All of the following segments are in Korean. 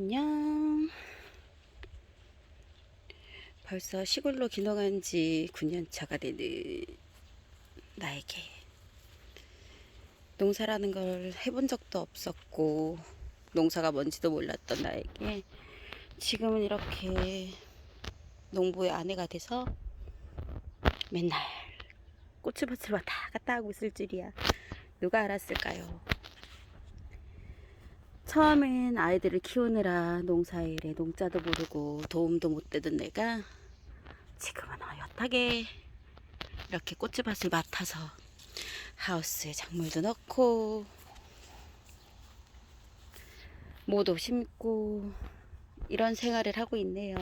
안녕. 벌써 시골로 귀농한 지 9년 차가 되는 나에게 농사라는 걸 해본 적도 없었고 농사가 뭔지도 몰랐던 나에게 지금은 이렇게 농부의 아내가 돼서 맨날 고추밭을 왔다 갔다 하고 있을 줄이야. 누가 알았을까요? 처음엔 아이들을 키우느라 농사일에 농자도 모르고 도움도 못 되던 내가 지금은 어엿하게 이렇게 고추밭을 맡아서 하우스에 작물도 넣고 모도 심고 이런 생활을 하고 있네요.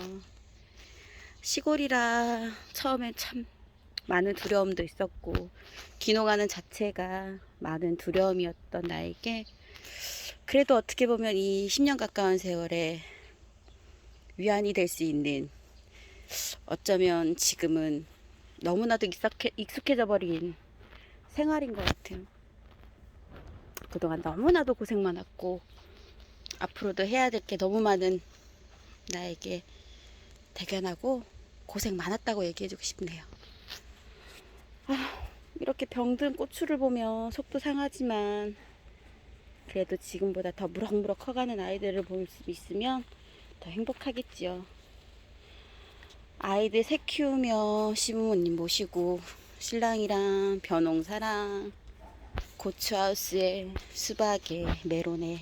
시골이라 처음엔 참 많은 두려움도 있었고 귀농하는 자체가 많은 두려움이었던 나에게 그래도 어떻게 보면 이 10년 가까운 세월에 위안이 될 수 있는 어쩌면 지금은 너무나도 익숙해, 익숙해져 버린 생활인 것 같은 그동안 너무나도 고생 많았고 앞으로도 해야 될 게 너무 많은 나에게 대견하고 고생 많았다고 얘기해주고 싶네요. 아, 이렇게 병든 고추를 보면 속도 상하지만 그래도 지금보다 더 무럭무럭 커가는 아이들을 볼 수 있으면 더 행복하겠지요. 아이들 새 키우며 시부모님 모시고 신랑이랑 벼농사랑 고추하우스에 수박에 메론에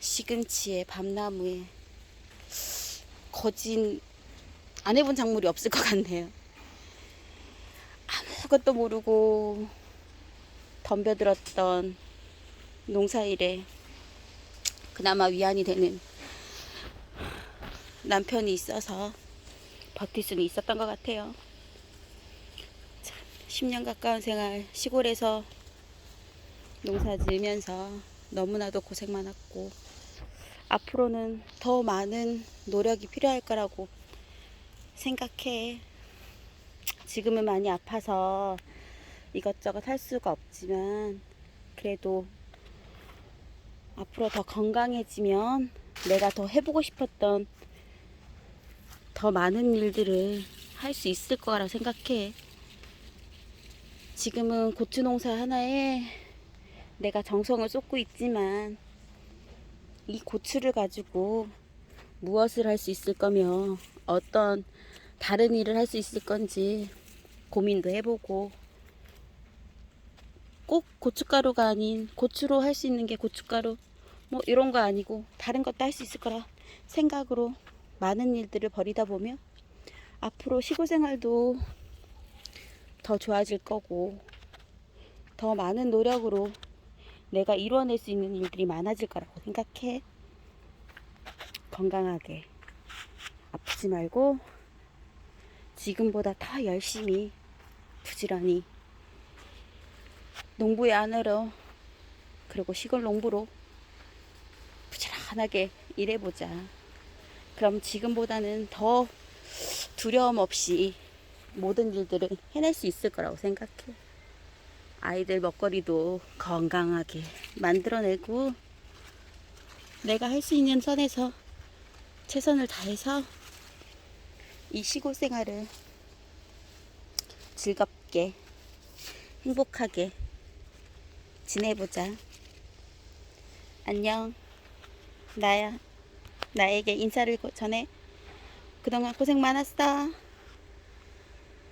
시금치에 밤나무에 거진 안 해본 작물이 없을 것 같네요. 아무것도 모르고 덤벼들었던 농사일에 그나마 위안이 되는 남편이 있어서 버틸 수는 있었던 것 같아요. 참, 10년 가까운 생활 시골에서 농사 지으면서 너무나도 고생 많았고 앞으로는 더 많은 노력이 필요할 거라고 생각해. 지금은 많이 아파서 이것저것 할 수가 없지만 그래도 앞으로 더 건강해지면 내가 더 해보고 싶었던 더 많은 일들을 할 수 있을 거라 생각해. 지금은 고추 농사 하나에 내가 정성을 쏟고 있지만 이 고추를 가지고 무엇을 할 수 있을 거며 어떤 다른 일을 할 수 있을 건지 고민도 해보고 꼭 고춧가루가 아닌 고추로 할 수 있는 게 고춧가루 뭐 이런 거 아니고 다른 것도 할 수 있을 거라 생각으로 많은 일들을 벌이다 보면 앞으로 시골 생활도 더 좋아질 거고 더 많은 노력으로 내가 이루어낼 수 있는 일들이 많아질 거라고 생각해. 건강하게 아프지 말고 지금보다 더 열심히 부지런히 농부의 아내로 그리고 시골 농부로 부지런하게 일해보자. 그럼 지금보다는 더 두려움 없이 모든 일들을 해낼 수 있을 거라고 생각해. 아이들 먹거리도 건강하게 만들어내고 내가 할 수 있는 선에서 최선을 다해서 이 시골 생활을 즐겁게 행복하게 지내보자. 안녕. 나야. 나에게 인사를 고- 전해. 그동안 고생 많았어.